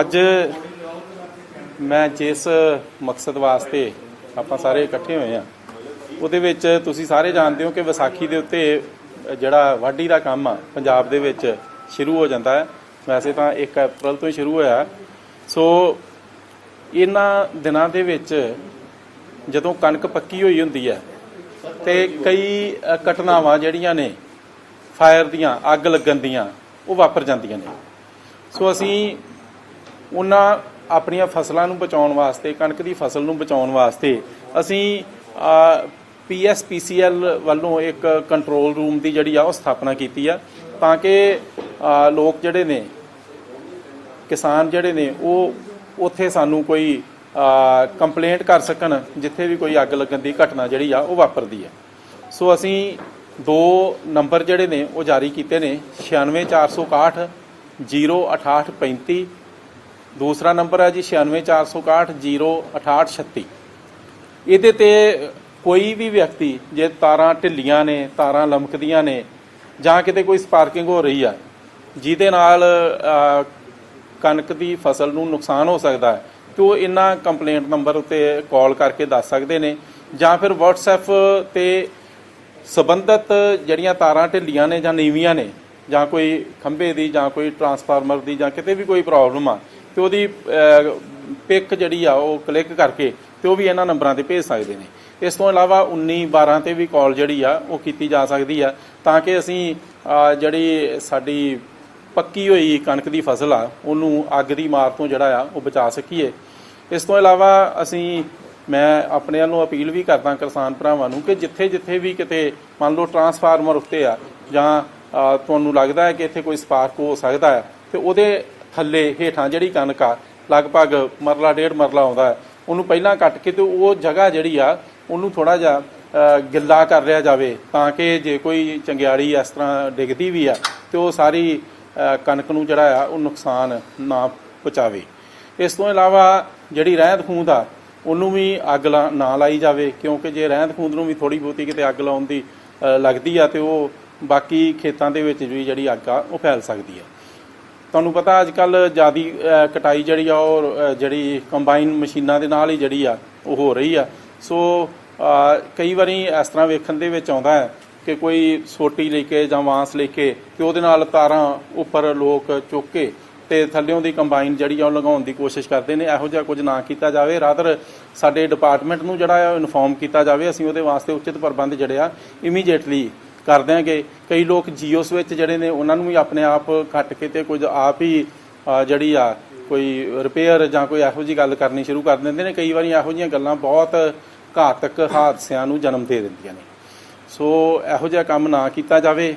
ਅੱਜ ਮੈਂ ਜਿਸ ਮਕਸਦ ਵਾਸਤੇ ਆਪਾਂ ਸਾਰੇ ਇਕੱਠੇ ਹੋਏ ਆ ਉਹਦੇ ਵਿੱਚ ਤੁਸੀਂ ਸਾਰੇ ਜਾਣਦੇ ਹੋ ਕਿ ਵਿਸਾਖੀ ਦੇ ਉੱਤੇ ਜਿਹੜਾ ਵਾਢੀ ਦਾ ਕੰਮ ਆ, ਪੰਜਾਬ ਦੇ ਵਿੱਚ ਸ਼ੁਰੂ ਹੋ ਜਾਂਦਾ ਹੈ। ਵੈਸੇ ਤਾਂ 1 ਅਪ੍ਰੈਲ ਤੋਂ ਹੀ ਸ਼ੁਰੂ ਹੋਇਆ। ਸੋ ਇਹਨਾਂ ਦਿਨਾਂ ਦੇ ਵਿੱਚ ਜਦੋਂ ਕਣਕ ਪੱਕੀ ਹੋਈ ਹੁੰਦੀ ਹੈ ਤੇ ਕਈ ਘਟਨਾਵਾਂ ਜਿਹੜੀਆਂ ਨੇ, ਫਾਇਰ ਦੀਆਂ, ਅੱਗ ਲੱਗਣ ਦੀਆਂ, ਉਹ ਵਾਪਰ ਜਾਂਦੀਆਂ ਨੇ। ਸੋ ਅਸੀਂ ਉਹਨਾਂ ਆਪਣੀਆਂ ਫਸਲਾਂ ਨੂੰ ਬਚਾਉਣ ਵਾਸਤੇ, ਕਣਕ ਦੀ ਫਸਲ ਨੂੰ ਬਚਾਉਣ ਵਾਸਤੇ ਅਸੀਂ ਪੀਐਸਪੀਸੀਐਲ ਵੱਲੋਂ ਇੱਕ ਕੰਟਰੋਲ ਰੂਮ ਦੀ ਜਿਹੜੀ ਆ ਉਹ ਸਥਾਪਨਾ ਕੀਤੀ ਆ ਤਾਂ ਕਿ ਲੋਕ ਜਿਹੜੇ ਨੇ, ਕਿਸਾਨ ਜਿਹੜੇ ਨੇ ਉਹ ਉੱਥੇ ਸਾਨੂੰ ਕੋਈ ਕੰਪਲੇਂਟ ਕਰ ਸਕਣ ਜਿੱਥੇ ਵੀ ਕੋਈ ਅੱਗ ਲੱਗਣ ਦੀ ਘਟਨਾ ਜਿਹੜੀ ਆ ਉਹ ਵਾਪਰਦੀ ਹੈ ਸੋ ਅਸੀਂ ਦੋ ਨੰਬਰ ਜਿਹੜੇ ਨੇ ਉਹ ਜਾਰੀ ਕੀਤੇ ਨੇ 96461 06835 ਦੂਸਰਾ ਨੰਬਰ ਹੈ ਜੀ 96461 06836 ਇਹਦੇ ਤੇ ਕੋਈ ਵੀ ਵਿਅਕਤੀ ਜੇ ਤਾਰਾਂ ਢਿੱਲੀਆਂ ਨੇ, ਤਾਰਾਂ ਲਮਕਦੀਆਂ ਨੇ ਜਾਂ ਕਿਤੇ ਕੋਈ ਸਪਾਰਕਿੰਗ ਹੋ ਰਹੀ ਆ, ਜਿਹਦੇ ਨਾਲ ਕਣਕ ਦੀ ਫਸਲ ਨੂੰ ਨੁਕਸਾਨ ਹੋ ਸਕਦਾ ਹੈ, ਤੇ ਉਹ ਇਹਨਾਂ ਕੰਪਲੇਂਟ ਨੰਬਰ ਉੱਤੇ ਕਾਲ ਕਰਕੇ ਦੱਸ ਸਕਦੇ ਨੇ ਜਾਂ ਫਿਰ WhatsApp ਤੇ ਸਬੰਧਤ ਜਿਹੜੀਆਂ ਤਾਰਾਂ ਢਿੱਲੀਆਂ ਨੇ ਜਾਂ ਨੀਵੀਆਂ ਨੇ ਜਾਂ ਕੋਈ ਖੰਭੇ ਦੀ ਜਾਂ ਕੋਈ ਟਰਾਂਸਫਾਰਮਰ ਦੀ ਜਾਂ ਕਿਤੇ ਵੀ ਕੋਈ ਪ੍ਰੋਬਲਮ ਆ ਤੇ ਉਹਦੀ ਪਿਕ ਜਿਹੜੀ ਆ, ਉਹ ਕਲਿੱਕ ਕਰਕੇ ਤੇ ਉਹ ਵੀ ਇਹਨਾਂ ਨੰਬਰਾਂ ਤੇ ਭੇਜ ਸਕਦੇ ਨੇ। ਇਸ ਤੋਂ ਇਲਾਵਾ 19 12 ਤੇ ਵੀ ਕਾਲ ਜਿਹੜੀ ਆ, ਉਹ ਕੀਤੀ ਜਾ ਸਕਦੀ ਆ, ਤਾਂ ਕਿ ਅਸੀਂ ਜਿਹੜੀ ਸਾਡੀ ਪੱਕੀ ਹੋਈ ਕਣਕ ਦੀ ਫਸਲ ਆ, ਉਹਨੂੰ ਅੱਗ ਦੀ ਮਾਰ ਤੋਂ ਜਿਹੜਾ ਆ, ਉਹ ਬਚਾ ਸਕੀਏ। ਇਸ ਤੋਂ ਇਲਾਵਾ ਅਸੀਂ, ਮੈਂ ਆਪਣੇ ਵੱਲੋਂ ਅਪੀਲ ਵੀ ਕਰਦਾ ਕਿਸਾਨ ਭਰਾਵਾਂ ਨੂੰ ਕਿ ਜਿੱਥੇ ਜਿੱਥੇ ਵੀ ਕਿਤੇ ਮੰਨ ਲਓ ਟਰਾਂਸਫਾਰਮਰ ਉੱਤੇ ਆ, ਜਾਂ ਤੁਹਾਨੂੰ ਲੱਗਦਾ ਹੈ ਕਿ ਇੱਥੇ ਕੋਈ ਸਪਾਰਕ ਹੋ ਸਕਦਾ ਹੈ, ਤੇ ਉਹਦੇ ਥੱਲੇ ਹੇਠਾਂ ਜਿਹੜੀ ਕਣਕ ਆ, ਲਗਭਗ ਮਰਲਾ ਡੇਢ ਮਰਲਾ ਆਉਂਦਾ ਉਹਨੂੰ ਪਹਿਲਾਂ ਕੱਟ ਕੇ ਤੇ ਉਹ ਜਗ੍ਹਾ ਜਿਹੜੀ ਆ, ਉਹਨੂੰ ਥੋੜਾ ਜਿਹਾ ਗਿੱਲਾ ਕਰ ਲਿਆ ਜਾਵੇ ਤਾਂ ਕਿ ਜੇ ਕੋਈ ਚੰਗਿਆੜੀ ਇਸ ਤਰ੍ਹਾਂ ਡਿੱਗਦੀ ਵੀ ਆ ਤੇ ਉਹ ਸਾਰੀ ਕਣਕ ਨੂੰ ਜਿਹੜਾ ਆ, ਉਹ ਨੁਕਸਾਨ ਨਾ ਪਹੁੰਚਾਵੇ। ਇਸ ਤੋਂ ਇਲਾਵਾ ਜਿਹੜੀ ਰਹਿੰਦ ਖੂੰਦ ਆ, ਉਹਨੂੰ ਵੀ ਅੱਗ ਲਾ- ਨਾ ਲਾਈ ਜਾਵੇ, ਕਿਉਂਕਿ ਜੇ ਰਹਿੰਦ ਖੂੰਦ ਨੂੰ ਵੀ ਥੋੜੀ ਬਹੁਤੀ ਕਿਤੇ ਅੱਗ ਲਾਉਣ ਦੀ ਲੱਗਦੀ ਆ ਤੇ ਉਹ ਬਾਕੀ ਖੇਤਾਂ ਦੇ ਵਿੱਚ ਵੀ ਜਿਹੜੀ ਅੱਗ ਆ, ਉਹ ਫੈਲ ਸਕਦੀ ਆ। ਤੁਹਾਨੂੰ ਪਤਾ ਅੱਜ ਕੱਲ ਜਿਆਦੀ ਕਟਾਈ ਜਿਹੜੀ ਆ ਉਹ ਜਿਹੜੀ ਕੰਬਾਈਨ ਮਸ਼ੀਨਾਂ ਦੇ ਨਾਲ ਹੀ ਜਿਹੜੀ ਆ, ਉਹ ਹੋ ਰਹੀ ਆ। ਸੋ ਕਈ ਵਾਰੀ ਇਸ ਤਰ੍ਹਾਂ ਵੇਖਣ ਦੇ ਵਿੱਚ ਆਉਂਦਾ ਹੈ ਕਿ ਕੋਈ ਸੋਟੀ ਲੈ ਕੇ ਜਾਂ ਵਾਂਸ ਲੈ ਕੇ ਤੇ ਉਹਦੇ ਨਾਲ ਤਾਰਾਂ ਉੱਪਰ ਲੋਕ ਚੁੱਕ ਕੇ ਤੇ ਥੱਲਿਓਂ ਦੀ ਕੰਬਾਈਨ ਜਿਹੜੀ ਆ ਉਹ ਲਗਾਉਣ ਦੀ ਕੋਸ਼ਿਸ਼ ਕਰਦੇ ਨੇ। ਇਹੋ ਜਿਹਾ ਕੁਝ ਨਾ ਕੀਤਾ ਜਾਵੇ। ਰਾਦਰ ਸਾਡੇ ਡਿਪਾਰਟਮੈਂਟ ਨੂੰ ਜਿਹੜਾ ਆ ਇਨਫੋਰਮ ਕੀਤਾ ਜਾਵੇ। ਅਸੀਂ ਉਹਦੇ ਵਾਸਤੇ ਉਚਿਤ ਪ੍ਰਬੰਧ ਜਿਹੜੇ ਆ ਇਮੀਡੀਏਟਲੀ ਕਰ ਦਿਆਂਗੇ ਕਈ ਲੋਕ ਜੀਓਸ ਵਿੱਚ ਜਿਹੜੇ ਨੇ, ਉਹਨਾਂ ਨੂੰ ਵੀ ਆਪਣੇ ਆਪ ਕੱਟ ਕੇ ਤੇ ਕੁਝ ਆਪ ਹੀ ਜਿਹੜੀ ਆ, ਕੋਈ ਰਿਪੇਅਰ ਜਾਂ ਕੋਈ ਇਹੋ ਜੀ ਗੱਲ ਕਰਨੀ ਸ਼ੁਰੂ ਕਰ ਦਿੰਦੇ ਨੇ। ਕਈ ਵਾਰੀ ਇਹੋ ਜੀਆਂ ਗੱਲਾਂ ਬਹੁਤ ਘਾਤਕ ਹਾਦਸਿਆਂ ਨੂੰ ਜਨਮ ਦੇ ਦਿੰਦੀਆਂ ਨੇ। ਸੋ ਇਹੋ ਜਿਹਾ ਕੰਮ ਨਾ ਕੀਤਾ ਜਾਵੇ।